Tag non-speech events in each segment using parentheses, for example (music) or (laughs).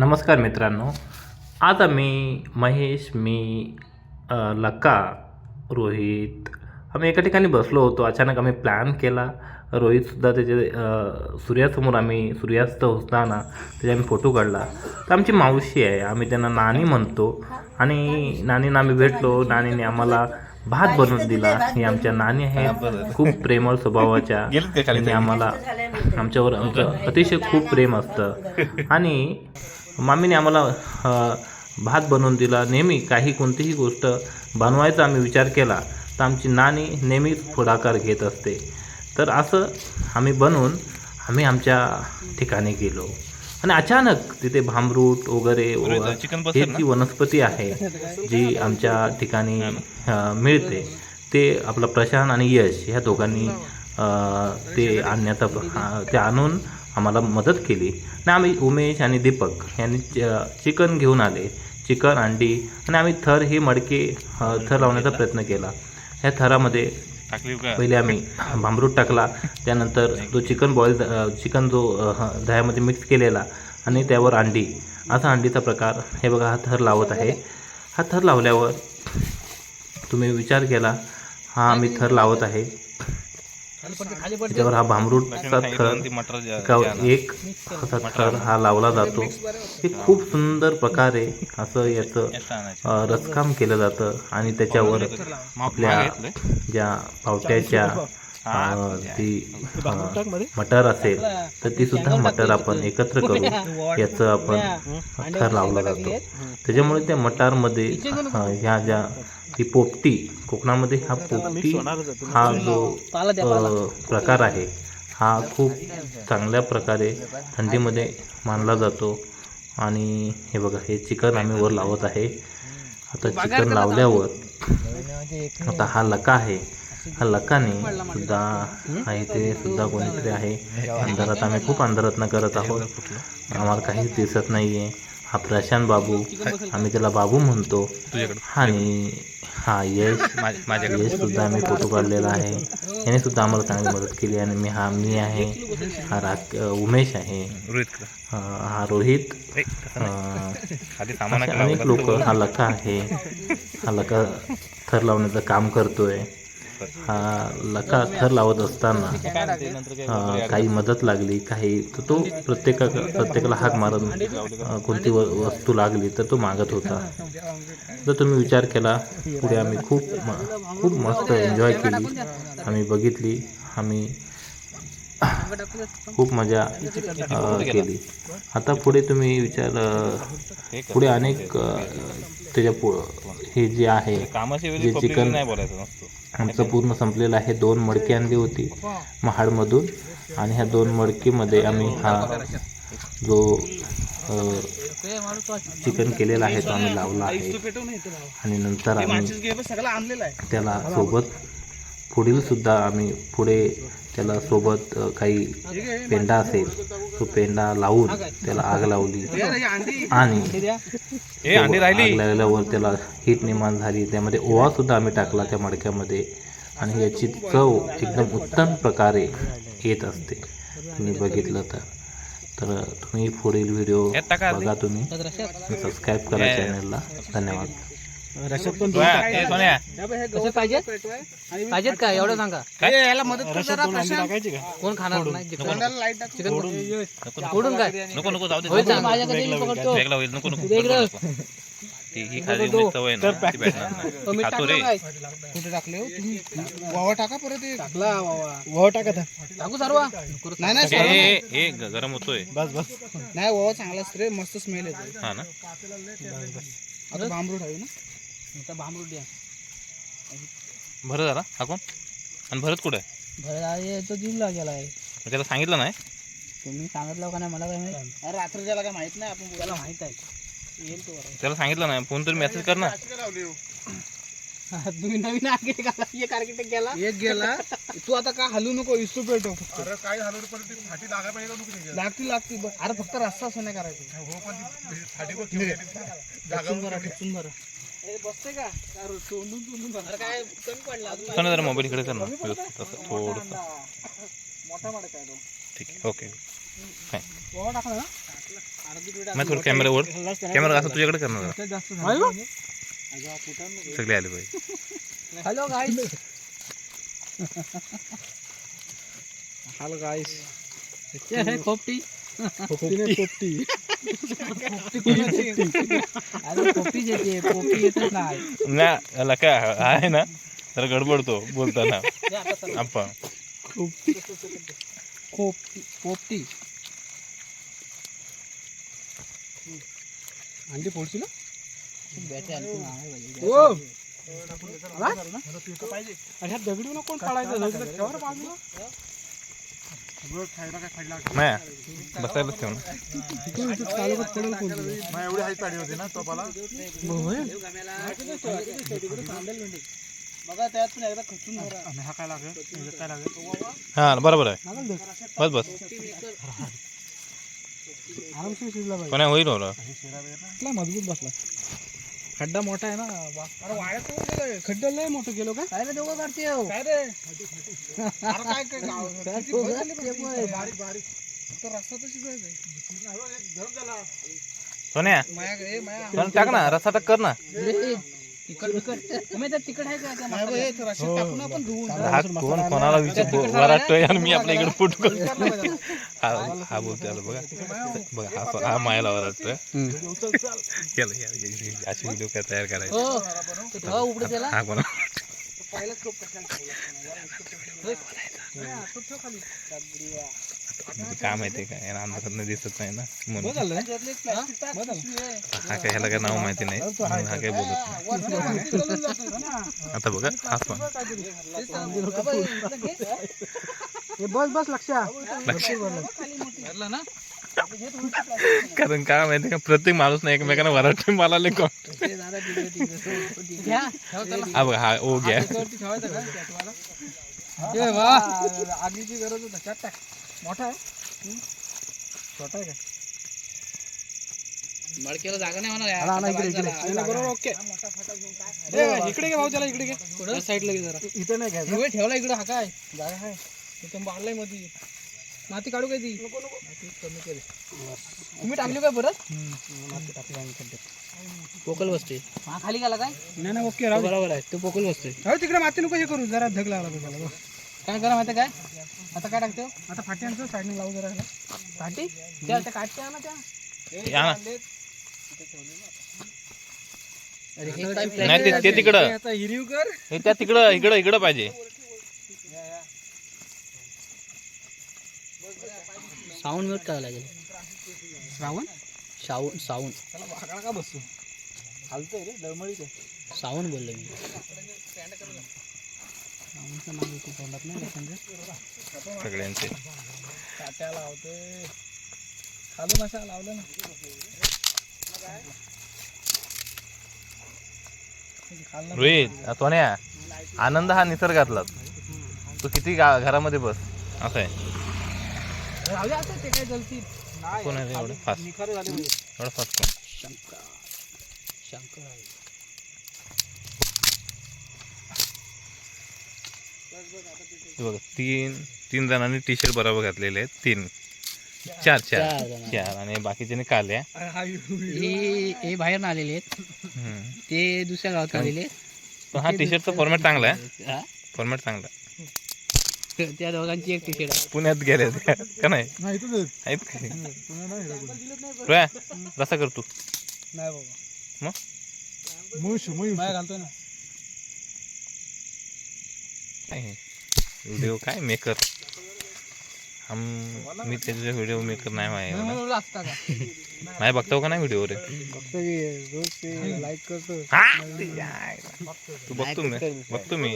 नमस्कार मित्रांनो. आज आम्ही महेश मी अ, लक्का रोहित आम्ही एका ठिकाणी बसलो होतो. अचानक आम्ही प्लॅन केला. रोहितसुद्धा त्याचे सूर्यासमोर आम्ही सूर्यास्त होताना त्याचे आम्ही फोटो काढला. तर आमची मावशी आहे. आम्ही त्यांना नानी म्हणतो आणि नानींना आम्ही भेटलो. नानीने आम्हाला भात बनवून दिला. ही आमच्या नानी आहेत. खूप प्रेमळ स्वभावाच्या. त्यांनी आम्हाला आमच्यावर आमचं अतिशय खूप प्रेम असतं. आणि मामीने आम्हाला भात बनवून दिला. नेहमी काही कोणतीही गोष्ट बनवायचा आम्ही विचार केला तर आमची नानी नेहमीच पुढाकार घेत असते. तर असं आम्ही बनवून आम्ही आमच्या ठिकाणी गेलो. आणि अचानक तिथे भामरूट वगैरे हे ती वनस्पती आहे जी आमच्या ठिकाणी मिळते ते आपलं प्रशांत आणि यश ह्या दोघांनी ते आणण्याचा ते आणून आम्हाला मदत केली. आणि आम्ही उमेश आणि दीपक यांनी चिकन घेऊन आले. चिकन अंडी आणि आम्ही थर हे मडके थर लावण्याचा प्रयत्न केला. ह्या थरामध्ये पहिले आम्ही भांबरूट टाकला. त्यानंतर जो चिकन बॉईल चिकन जो दह्यामध्ये मिक्स केलेला आणि त्यावर अंडी. असा अंडीचा प्रकार हे बघा हा थर लावत आहे. हा थर लावल्यावर तुम्ही विचार केला हा आम्ही थर लावत आहे. त्याच्यावर हा भांबरूटचा थर एका असा थर हा लावला जातो. हे खूप सुंदर प्रकारे असं याचं रसकाम केलं जातं आणि त्याच्यावर आपल्या? ज्या पावट्याच्या ती मटर असेल तर ती सुद्धा मटर आपण एकत्र करू (laughs) याचं आपण थर लावला जातो. त्याच्यामुळे त्या मटारमध्ये ह्या ज्या ती पोपटी कोकणामध्ये हा पोपटी हा जो अ, प्रकार आहे हा खूप चांगल्या प्रकारे थंडीमध्ये मानला जातो. आणि हे बघा हे चिकन आम्ही वर लावत आहे. आता चिकन लावल्यावर आता हा लका आहे. हा लकाने सुद्धा आहे ते सुद्धा कोणीतरी आहे. अंधारात आम्ही खूप अंधारातनं करत आहोत. आम्हाला काहीच दिसत नाही आहे हा प्रशांत बाबू आम्ही त्याला बाबू म्हणतो. आणि हा यश यश सुद्धा आम्ही फोटो काढलेला आहे. याने सुद्धा आम्हाला चांगली मदत केली आणि मी हा मी आहे. हा राक उमेश आहे. हा रोहित. अनेक लोक हा लका आहे. हा लका थर लावण्याचं काम करतोय. हा लका थर लावत असताना. काही मदत लागली काही तर तो प्रत्येका प्रत्येकाला हाक मारून कोणती व वस्तू लागली तर तो मागत होता. तर तुम्ही विचार केला पुढे आम्ही खूप खूप मस्त एन्जॉय केली. आम्ही बघितली आम्ही खूप मजा केली. आता पुढे तुम्ही विचार पुढे अनेक त्याच्या पु हे जे आहे जे चिकन नाही बोलायचं आमचं पूर्ण संपलेलं आहे. दोन मडकी आणली होती महाडमधून. आणि ह्या दोन मडकीमध्ये आम्ही हा जो चिकन केलेला आहे तो आम्ही लावला आहे. आणि नंतर आम्ही त्याला सोबत पुढील सुद्धा आम्ही पुढे त्याला सोबत काही पेंडा असेल तो पेंडा लावून त्याला आग लावली. आणि आग लागल्यावर त्याला हीट निर्माण झाली. त्यामध्ये ओवा सुद्धा आम्ही टाकला त्या मडक्यामध्ये. आणि याची चव एकदम उत्तम प्रकारे येत असते. तुम्ही बघितलं तर. तर तुम्ही पुढील व्हिडिओ बघा तुम्ही. सबस्क्राईब करा चॅनलला धन्यवाद. ए, सोन्या. पाहिजेत? का? एवढं सांगा. काय? कोण खाणार नाही? चिकन? चिकन फोडून. काय नको नको जाऊ दे होईल माझ्याकडे येईल पकडतो वेगळा होईल. नको नको वेगळं. नको, नको. ती ही खाली नुसती सवय ना ती भेटणार नाही. तो मीठ खातो रे. टाकलं काय कुठे टाकले हो? तुम्ही वावा टाका परत एक. टाकला वावा. वावा टाका आता. टाकू सर्व? नाही नाही ए, सर्व. नाही. ए, ए, ग- गरम होतोय. नाही वावा चांगला असतो रे. मस्त स्मेल येतो हा ना. आता बांबरूट हवी ना? आता भांबरूट द्या भरत झाला हा कोण? आणि भरत कुठे? भरत आहे तो जिमला गेलाय त्याला सांगितलं नाही? तुम्ही सांगितलं का नाही? मला काय माहीत अरे रात्री त्याला काय माहीत नाही? आपण त्याला माहीत आहे. येईल तो. त्याला सांगितलं नाही. फोन तरी मेसेज कर ना. तुम्ही नवीन आर्किटेक्ट आला एक आर्किटेक्ट गेला. एक गेला. तू आता का हलू नको? इस्तू पेटो अरे काय फाटी लागा पाहिजे लागती लागती. बघ. अरे फक्त रस्ता असं नाही करायचं. का तोंडून तोंडून बघा. अरे काय कमी पडला. अजून सोन्या जरा मोबाईल इकडे कर ना. व्यवस्थित असं थोडंसं. मोठा मडका आहे तो? ठीक आहे. ओके. ना? मग थोडं कॅमेरावर कॅमेरा असं तुझ्याकडे करणार जरा. जास्त सगळे आले पाहिजे हॅलो गाईस हॅलो गाईस खोपटी. पोपटी पोपटी अरे पोपटी येते पोपटी येतच नाही. ना याला काय आहे ना तर गडबडतो बोलताना. आपण. पोपटी अंडी अरे ह्या दगडी नको कोण पडायचं ठेवा बाजूला? नाही बसायलाच ठेव ना। बघा त्यात पण एकदा खचून हा बरोबर आहे बस बस। कोणा होईल हो। इतला मजबूत बसला खड्डा मोठा आहे ना अरे वाड्यात कोण गेलं खड्डा लय मोठं गेलो का? काय रे दोघं काढते काय रे? अरे काय काय गाव- (laughs) किती भर झाली बघ ती. बारीक बारीक तर रस्ता सोन्या. माया ए माया. सोन्या टाक ना रस्ता टाक कर ना. तिकट बिकट तुम्ही त्यात तिकट आहे का त्या माया बघ, हे तर रस्त्यात टाकून आपण धुवून हा कोण कोणाला विचार वराटतोय आणि मी आपल्या इकडे फुट करतो हा हा बोलतोय आता बघा. बघा हा हा मायाला वराटतोय केलं केलं, केलं. अशी व्हिडिओ काय तयार करायची? हो. उघडे त्याला. हा कोणा काय माहितीये का याला अंधारात दिसत नाही ना म्हणून. आहे. हा काय ह्याला काय नाव माहिती नाही म्हणून हा काय बोलत नाही. ना. आता बघा हा पण बाबा, हे इथलं घे. हे बस बस लक्षा. ना? कारण काय माहिती का प्रत्येक माणूस नाही एकमेकांना वराटतोय मला कॉम ते हा बघा हा ओ घ्या. आगीची गरज होता मोठा आहे. छोटा आहे का? मडक्याला जागा नाही होणार यार. हा, ना, इकडे, आता इकडे. बाहेर इकडे, झाला. बरोबर ओके ए, इकडे घे भाऊ त्याला इकडे घे. कुठं? साईडला घे जरा. इथे नाही घ्यायचं. हे ठेवला इकडे हा काय? जागा आहे. तिथं बारलायमध्ये माती काढू काय ती? नको नको. माती कमी केली. तुम्ही टाकली काय परत? माती टाकली पोकल बसते. हा खाली गेला काय? नाही नाही ओके राहू दे. बरोबर आहे. तो पोकल बसते तिकडे माती नको हे करू. जरा धग लागला त्याला. काय करा माहिती काय? आता काय टाकतो? आता फाट्यांचं साईडने लावू जरा ह्याला. काठी त्या त्या काठच्या ना त्या. या ना अरे हे काय नाही ते- ते तिकडं. आता हिरीव कर. हे त्या तिकडं इकडं इकडं पाहिजे. साऊंड म्यूट करावं लागेल. श्रावण? Sound sound. त्याला वाकडा का बसतो? हालतोय रे दळमळीत आहे. साऊंड बोललो मी. सगळ्यांचे. खालून लावलं ना. रोहित सोन्या आनंद हा निसर्गातला तू किती घरामध्ये बस. असं आहे. कोण आहे एवढं फास्ट? पाहिजे. एवढं फास्ट कोण? शंकर. शंकर आहे. बघा तीन तीन जणांनी टी शर्ट बरोबर घातलेले आहेत. तीन. चार चार. चार आणि बाकीच्याने काल्या. हा हे बाहेर आलेले आहेत. ते दुसऱ्या गावात आलेले. पण हा टी शर्टचा फॉर्मॅट चांगला आहे. हा? फॉर्मॅट चांगला. त्या दोघांची एक टी शर्ट आहे. पुण्यात गेले का नाही? आहेत. का? पुन्हा नाही बाबा. मग? मुश मुश घालतोय ना. व्हिडिओ काय मेकर हम मी त्याचे व्हिडिओ मेकर नाही लागता का? नाही बघतो का नाही व्हिडिओ रे फक्त हे रोज ते लाईक करतो. हा, ते आहे. तू बघतो मी. बघतो मी.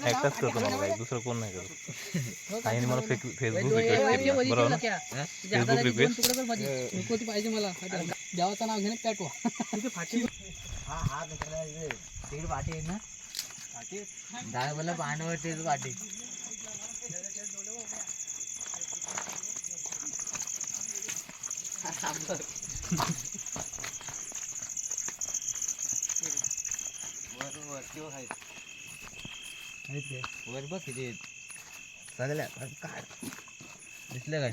एकटाच करतो मला काही दुसरं कोण नाही करत. (laughs) आईने मला फेक फेसबुक रिक्वेस्ट बरोबर ना? फेसबुक रिक्वेस्ट पाहिजे मला. देवाचं नाव घेणे पेटवा पाठी ना दहा (laughs) बोला पांडव तेच पाठी वर बघ किती सगळ्या काढ. दिसलं काय?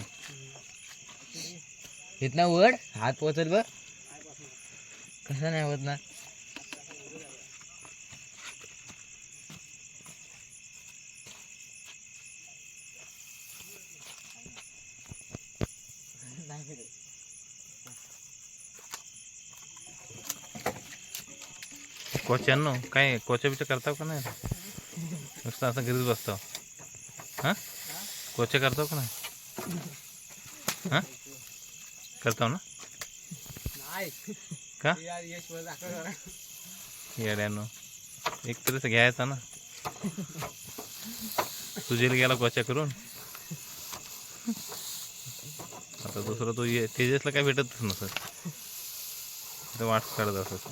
इथना वड हात पोचल बघ. कसं नाही होत ना? कोच्यांनो? काय कोचा बिचा करताव का नाही? नुसतं असं घरीच बसतो. हां? कोचा करताव का नाही? हां? करताव ना? का? येड्यानो. एक तरीच घ्यायचा ना. तुझ्याला गेला कोचा करून. आता दुसरं तो ये तेजसला काय भेटतच नसत ते वाट काढत असत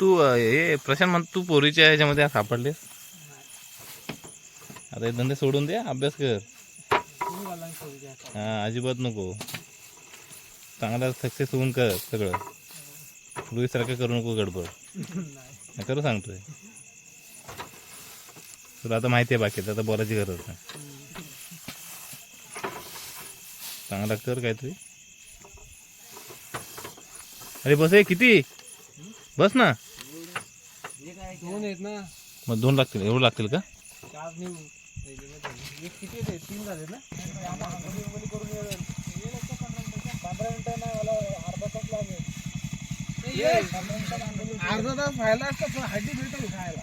तू हे प्रशांत म्हणतो तू पोरीच्या ह्याच्यामध्ये सापडलेस. आता हे धंदे सोडून दे अभ्यास कर. हा अजिबात नको. चांगला सक्सेस होऊन कर सगळं. लुईसारखं करू नको गडबड. करू खरं सांगतोय. तुला आता माहिती आहे बाकी आता बोलायची गरज नाही. चांगला कर काहीतरी. अरे बस आहे किती? बस ना. दोन आहेत ना. मग दोन लागतील एवढं लागतील का? चार नेऊ एक किती येते तीन झाले. ना पंधरा मिनिटं नाही मला अर्धा तास लागेल अर्धा तास व्हायला असतं पण हड्डी भेटेल खायला.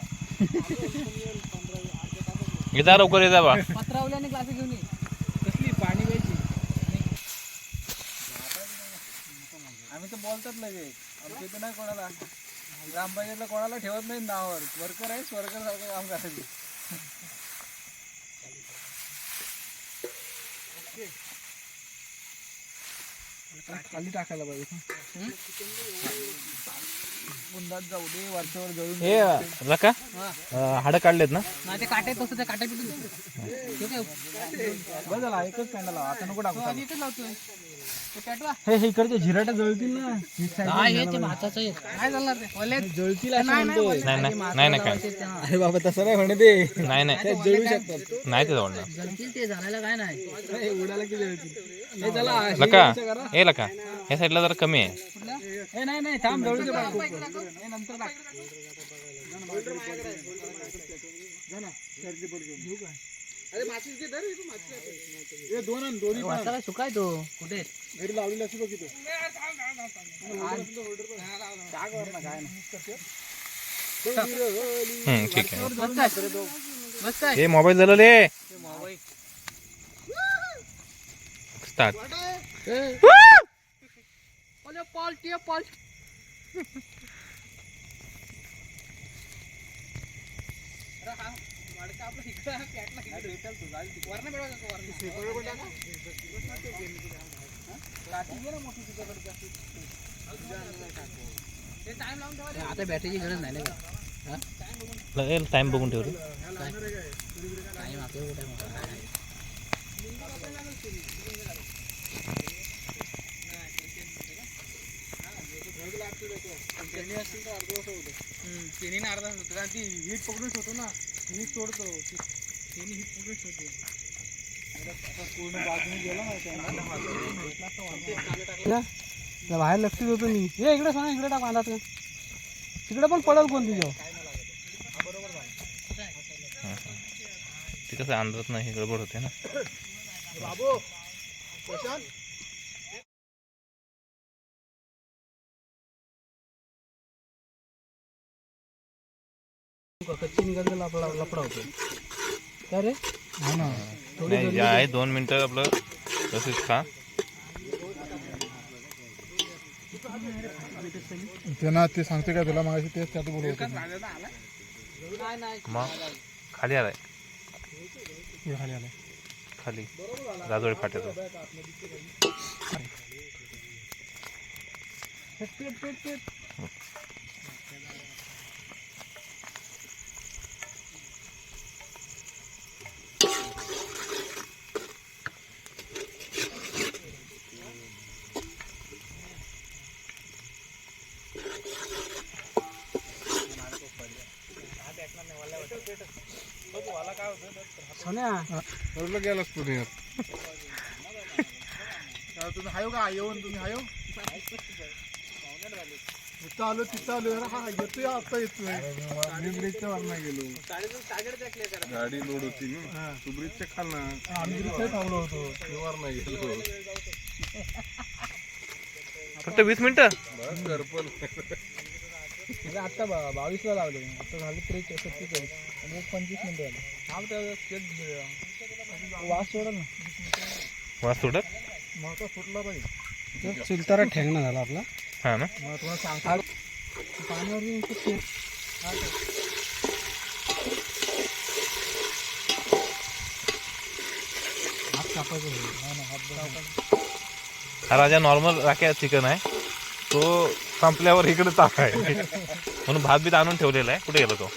येता लवकर येता बा. पत्रावल्याने क्लास घेऊन ये कसली पाणी प्यायची आम्ही तर बोलतात लगेच. आमच्या इथं नाही कोणाला. ग्रामपंचायतला कोणाला ठेवत नाही नावावर. वर्कर आहे वर्कर सारखं काम करायचं. खाली टाकायला पाहिजे. उन्हात जाऊ दे वरच्यावर जळून हे रका हाडं काढलेत ना? नाही ते काटे तसं ते काटे पिटून बस झाला एकच पॅन्डल आता नको टाकू लावतोय. हे हे इकडचे झिराट्या जळतील ना काय हे झालं रे ओले जळतील असं म्हणतोय नाही नाही नाही नाही काय अरे बाबा तसं नाही म्हणे ते नाही नाही ते जळू शकतात नाही ते जवळ जळतील ते झालेलं काय नाही हे उडाला की जळतील हे चला हे लका करा. हे लका ह्या साईडला जरा कमी आहे हे नाही नाही थांब जळू दे बाळा. हे नंतर टाक जा ना, सर्दी पडते. घेऊ काय? अरे माचीस घे धर, इथं माचीस आहे. हे दोन आण, दोन्ही पण आण. वाचायला सुकाय तो. कुठे घरी लावलेली असते बघ इथं. टाक वर ना, काय नाही. हम्म, ठीक आहे. बस काय बस काय हे मोबाईल झालं स्टार्ट. ओले पॉल्टी पॉल्टी. आता? बॅटरीची गरज नाही ना टाइम बघून ठेव रे टाइम आपल्याला कुठे? आहे? तिने अर्धा होतो कारण ती हीट पकडून ठेवतो ना. हीट सोडतो. तिने हीट पकडून ठेवते आता पूर्ण बाजूने गेला ना बाहेर लक्षच होतो मी. हे इकडे सांग इकडे टाक बांधा तिकडे पण पडेल कोण तुझ्या ते कसं अंदाज नाही गडबड होते ना. बाबू प्रशांत. गंध लपडा लपडावतो का रे? नाही जे आहे दोन मिनटं आपलं तसेच खा. ते ते सांगते का तुला? मगाशी तेच त्यात बोलत होते मी. मग? खाली आलाय. खाली आलं खाली. राजवाडी फाट्याचा बरोबर गेलास पुण्यात तुम्ही हायो का? येऊन तुम्ही हायो इथं आलो तिथं आलो. अरे हा येतोय आता येतोय. मी ब्रिजच्या वर नाही गेलो. गाडी लोड होती ना. तू ब्रिजच्या खाल ना आम्ही ब्रिजच्या थांबलो होतो. मी वर नाही गेलो. फक्त वीस मिनिटं? बस घरपण आता बावीस ला लावले आता झाले त्रेचाळीस सत्तेचाळीस. आणि एक पंचवीस मिनिटं झाले. हा वास सोडल ना. वास सोडत महत्त्व सुटला पाहिजे सुलतारा ठेंगणा झाला आपला. हा ना? मग तुम्हाला सांगतो. पाण्यावर हा राजा नॉर्मल राख्या चिकन आहे. तो संपल्यावर इकडे ताक आहे. (laughs) म्हणून भात बीत आणून ठेवलेला आहे. कुठे गेला तो?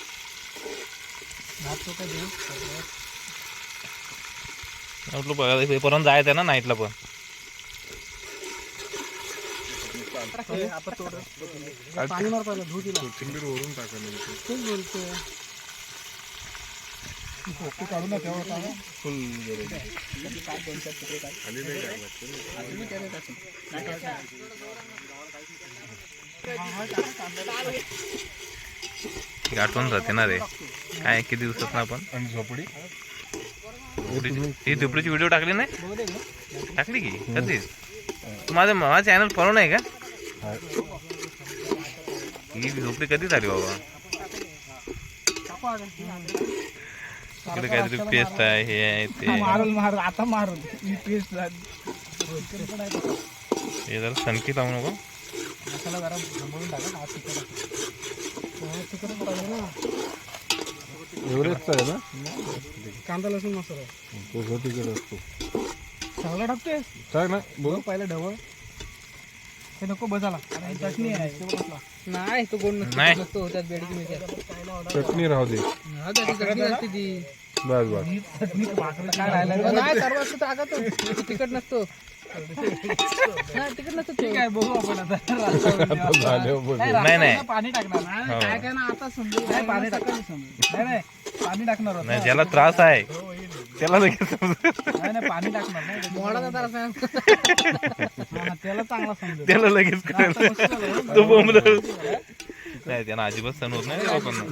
म्हटलं बघा पेपरवरून जायचं आहे ना नाईटला पण. मार पाहिलं कोथिंबीर तेच फोटो काढू ना तेव्हा फुल खाली नाही आठवण राहते ना रे. काय किती दिवसात ना आपण? आणि झोपडी? ही दुपरीची व्हिडिओ टाकली नाही? टाकली की? कधी? तू माझं माझा चॅनल फॉलो नाही का? ही झोपडी कधी झाली बाबा? इकडे काहीतरी पेस्ट आहे हे आहे ते आता मारल मी पेस्ट हे जरा सनकी लावू नको. मसाला जरा थांबवून टाका हा एव्हरेजचा आहे ना? कांदा लसूण मसाला. तो तिकडे असतो. सगळं टाकतोय? टाक ना? बघ पहिलं ढवळ. ते नको बसाला आणि चटणी आहे. नाही तो गोड नाही. नसतो त्यात बेडकी मिळते चटणी राहू दे. चटणी असते ती. बस बस. काय राहिलं? नाही टाकत तिखट नसतो. ठीक आहे बघू आपण आता. (laughs) झाले बघ. नाही नाही. पाणी टाकणार नाही हो. काय काय ना आता समजू नाही पाणी टाकणार. नाही नाही पाणी टाकणार होतं. नाही ज्याला त्रास आहे त्याला लगेच समजेल. नाही नाही पाणी टाकणार नाही. (laughs) त्याला चांगला समजेल. त्याला लगेच कळेल. तो बोंबल नाही त्यांना अजिबात सण होत नाही रे लोकांना.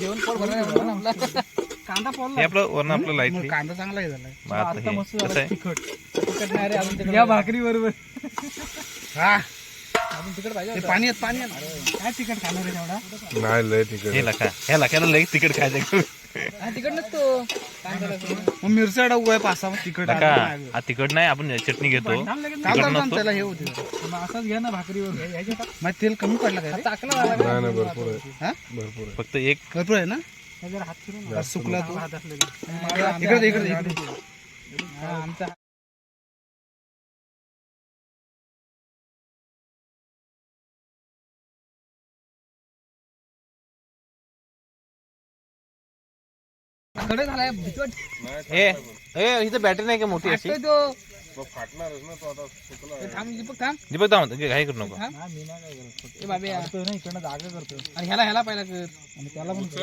जेवण पोट भरणार कांदा पोळला आपलं वरण आपलं लाइट कांदा चांगला हे झालाय. आता मस्त झालं आहे? तिखट. तिखट नाही रे अजून या भाकरी बरोबर. हा. अजून तिखट पाहिजे पाणी काय तिखट खाणार नाही लय हे लका हे लकाला खायचं हा नसतो. मग? आहे हा नाही आपण चटणी घेतो. त्याला हे होते. असाच घ्या ना भाकरीवर मग तेल कमी पडलं काय टाकला. नाही नाही भरपूर आहे. हा? भरपूर आहे. फक्त एक भरपूर आहे ना? सुकला तो. इकडे इकडे इकडे. आमचा कडे झालाय भिकट ए ए इथं बॅटरी नाही का मोठी अशी? तो. मग फाटणारच ना तो आता सुकला. थांब दीपक थांब. दीपक घाई करू नको. ए बाबे करतोय ना इकडनं जागा करतोय आणि ह्याला ह्याला पहिला कर. आणि त्याला पण कर.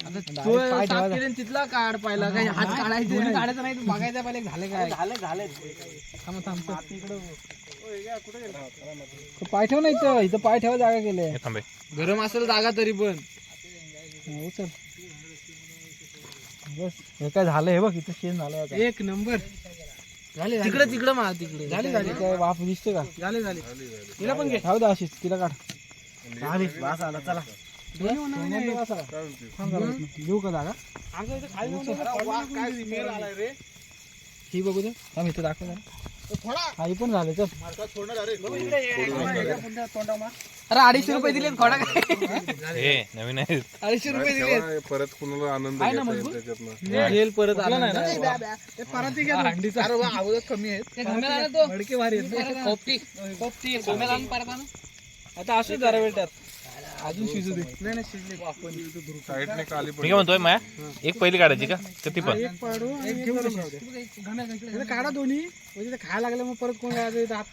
आता तो साफ केलं आणि तिथला काढ पहिला काही हात काढायचे काढायचं नाही. बघायचं पहिले झाले काय. झाले झाले. थांब थांब तो पाय ठेव ना इथं इथं पाय ठेवा जागा केले हे थांबे गरम असेल जागा तरी पण. उचल. बस. हे काय झालं हे बघ इथं शेण झालं एक नंबर. झाले तिकडे तिकडे मार तिकडे. झाली झाली. काय वाफ दिसते का? झाले झाले. तिला पण घे. राहू दे अशीच तिला काढ. झाली वास आला चला. का जागा? ही बघू दे. इथं दाखव जरा. हा ही पण झाले चल अरे अडीचशे रुपये दिले खोडा. काय हे नवीन आहे अडीचशे रुपये दिले परत कुणाला आनंद येईल त्याच्यातनं जेल परत आला नाही हंडीचा. अगोदर कमी आहेत. मडके भारी आहेत. खोपटी खोपटी आता असू जरा वेळ त्यात. अजून शिजू दे. नाही नाही शिजले. आपण साईडने खाली मी काय म्हणतोय माया. एक पहिली काढायची का? तर ती पण. एक पाडू एक घेऊन राहू काढा दोन्ही. म्हणजे ते खायला लागले मग परत कोण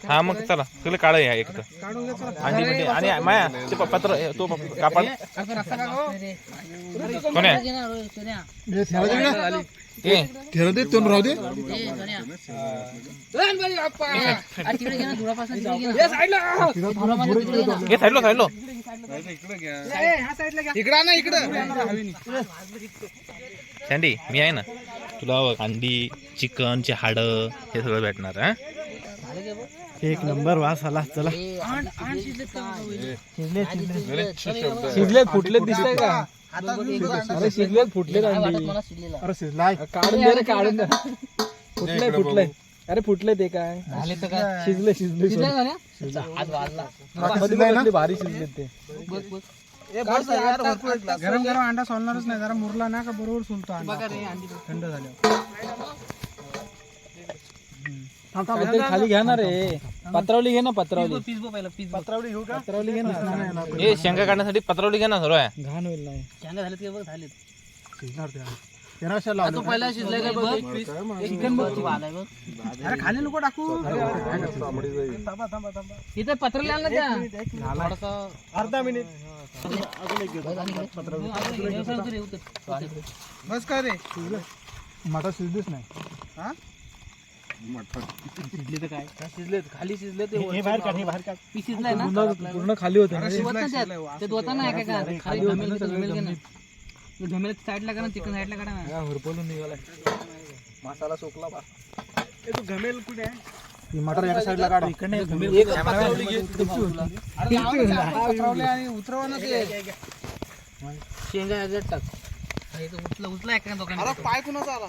हा मग चला. सगळं काढा या एक तर. काढून आणि आणि माया ते. पत्र तो कापड आता रस्ता ठेव दे तो राहू दे. साईडलो. साईडलो. इकडं ना इकडं. सँडी मी आहे ना. तुला अंडी चिकनचे हाड हे सगळं भेटणार हा? एक नंबर वास आला चला. शिजलेत फुटलेत दिसतंय का? अरे शिजलेत फुटलेत अंडी. अरे शिजलाय काढून दे रे काढून दे. फुटलंय फुटलंय. अरे फुटलंय ते काय? शिजले शिजले शिजले भारी शिजलेत ते. गरम गरम अंडा सोलणारच नाही. जरा मुरला ना का बरोबर सोलतो अंडा. थंड झाल्यावर. खाली घ्या ना रे. पत्रावली घे ना पत्रावली. पत्रावली घेऊ का? पत्रावली घे ना. ए शेंगा काढण्यासाठी पत्रवली घ्या ना सर्व आहे घाण होईल नाही अरे खाली नको टाकू. इथे पत्र लिहायला द्या अर्धा मिनिट. बस का रे? मटा शिजलीच नाही. हा? शिजले तर काय शिजले खाली शिजले ते बाहेर काढ. बाहेर काढ शिजलाय ना? पूर्ण खाली होते ते होता ना काय खाली घमेल साईडला करा चिकन साईडला काढा ना. हुरपलून निघालाय. मसाला सोकला बा. तू घमेल कुठे आहे? मटर एका साईडला काढ. इकडे आणि उतरवा ना ते. शेंगा याच्यात टाक. उचला उचला एका दोघांना पाय कुणाचा आला?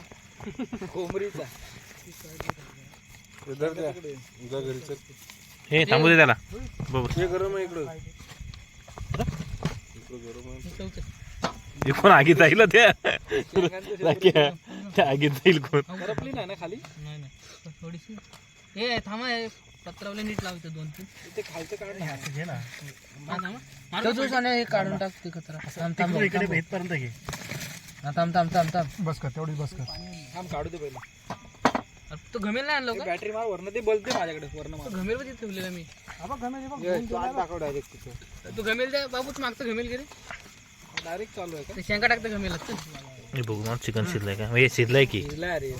हे थांबू दे त्याला. बघ गरम आहे इकडं. हे कोण आगीत जाईल त्या राख्या. त्या आगीत जाईल कोण? करपली नाही ना खाली? नाही नाही. थोडीशी. हे थांबा हे पत्रावले नीट लावते दोन तीन ते खालचं काढ ना. हे काढून टाक ते कचरा थांब थांब इकडे भेटपर्यंत घे. थांब थांब थांब थांब. बस कर तेवढी बस कर. थांब काढू दे पहिला. तू घमेल नाही आणलं बॅटरी मार वरनं ते बोलते माझ्याकडे वरनं घमेल मध्ये ठेवलेलं मी. दाखव डायरेक्ट तू घमेल द्या बाबूच मागचं घमेल गेले डायरेक्ट चालू आहे का? शेंगा टाकतं घमेल हे बघू मग चिकन शिजलंय का? हे शिजलंय की? अरे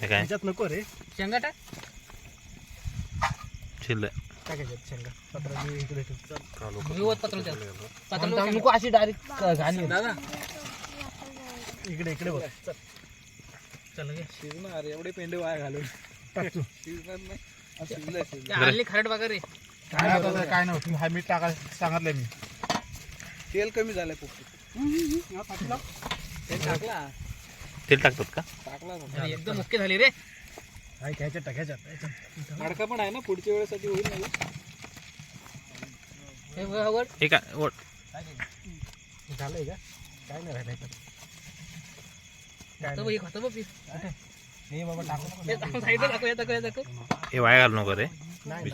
हे काय? नको रे. शेंगा टाक. शिजलंय. टाकायच्यात शेंगा. पत्रा इकडे पत्र नको अशी डायरेक्ट घाणी दादा. इकडे इकडे बघ. चल. चल घे शिजणार एवढे पेंडे वाया घालून. शिजणार नाही. हल्ली खरड बघा रे काय काय नव्हतं हा मीठ टाका सांगितलंय मी. तेल कमी झालंय पोपटी तेल टाकला? तेल टाकतात का? टाकला एकदम ओके झाली रे. काय घ्यायच्यात टाकायच्यात अडका पण आहे ना पुढच्या वेळेसाठी होईल ना हे बघ हे काय वळ. झालंय का? काय नाही राहिलंय हे वाया घालू नको रे नाही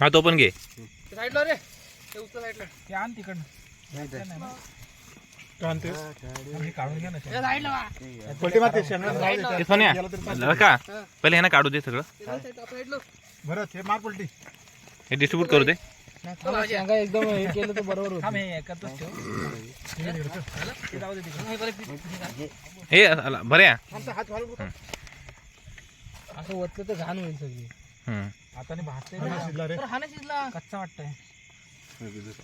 हा तो पण घे. साईडला रे. ते आण तिकडनं. हे का? पहिले ह्यांना काढू दे सगळं. साईडला बरं ते मार पलटी. हे डिस्ट्रीब्यूट करू दे. सांगा एकदम हे केलं तर बरोबर होतं. हे असं वतलं तर घाण होईल सगळी. हम्म. हा शिजला. कच्चा वाटतंय.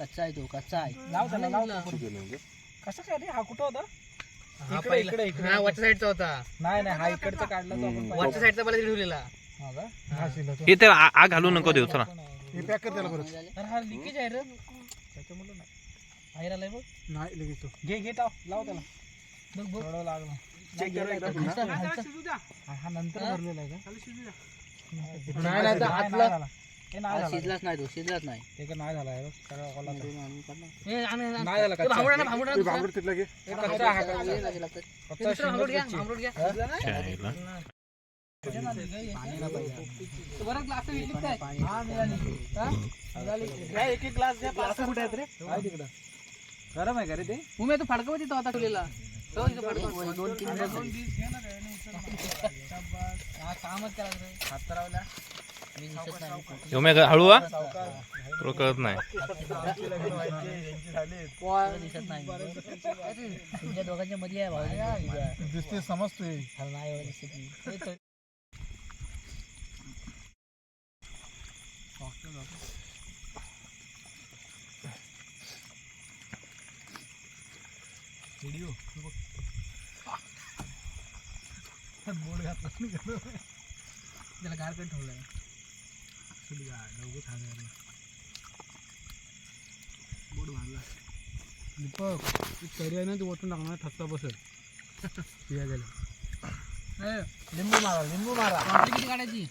कच्चा आहे तो कच्चा आहे. लाव त्याला लाव कसं काय रे? हा कुठं होता? इकडे इकडे इकडे. हा वरच्या साईडचा होता. नाही नाही हा इकडचा काढला तो आपण. वरच्या साईडचा पहिला ठेवलेला. हे आ- आग घालू नको देऊ चला. हे पॅक कर त्याला बरं अरे हा लिकेज आहे रे. त्याच्यामुळे नाही. बाहेर आलाय बघ. नाही लगेच तो. घे घे टाव. लाव त्याला. बघ बघ. थोडं लागलं चेक करा एकदा पुन्हा. हा हा नंतर भरलेला आहे का? नाही नाही आतला. शिजलाच नाही तो शिजलाच नाही. ते का नाही झाला आहे बघ. सगळा कॉला नाही झाला भांबडा भांबडा भांगड तिथला घे. कच्चा हा कच्चा. कच्चा घ्या. भांबरूड घ्या चायला. बरं ग्लास काय हा मिळाली एक एक ग्लास घ्या पाच कुठे आहेत रे काय तिकडं गरम आहे का रे ते उमे तो फडकव तिथं तो दोन तीन हा कामच करा हात हळू हा? तुला कळत नाही. दिसत नाही तुमच्या दोघांच्या मध्ये आहे भाऊ दिसते समजतोय. व्हिडिओ बोर्ड घातला नाही का त्याला गारकन ठेवलं आहे चुली गा डोकं खाणार बोर्ड मारला दीपक तरी आहे ना ते ओतून टाकणार ठसता बसत (laughs) पिया गेलं लिंबू मारा लिंबू मारा. किती काढायची?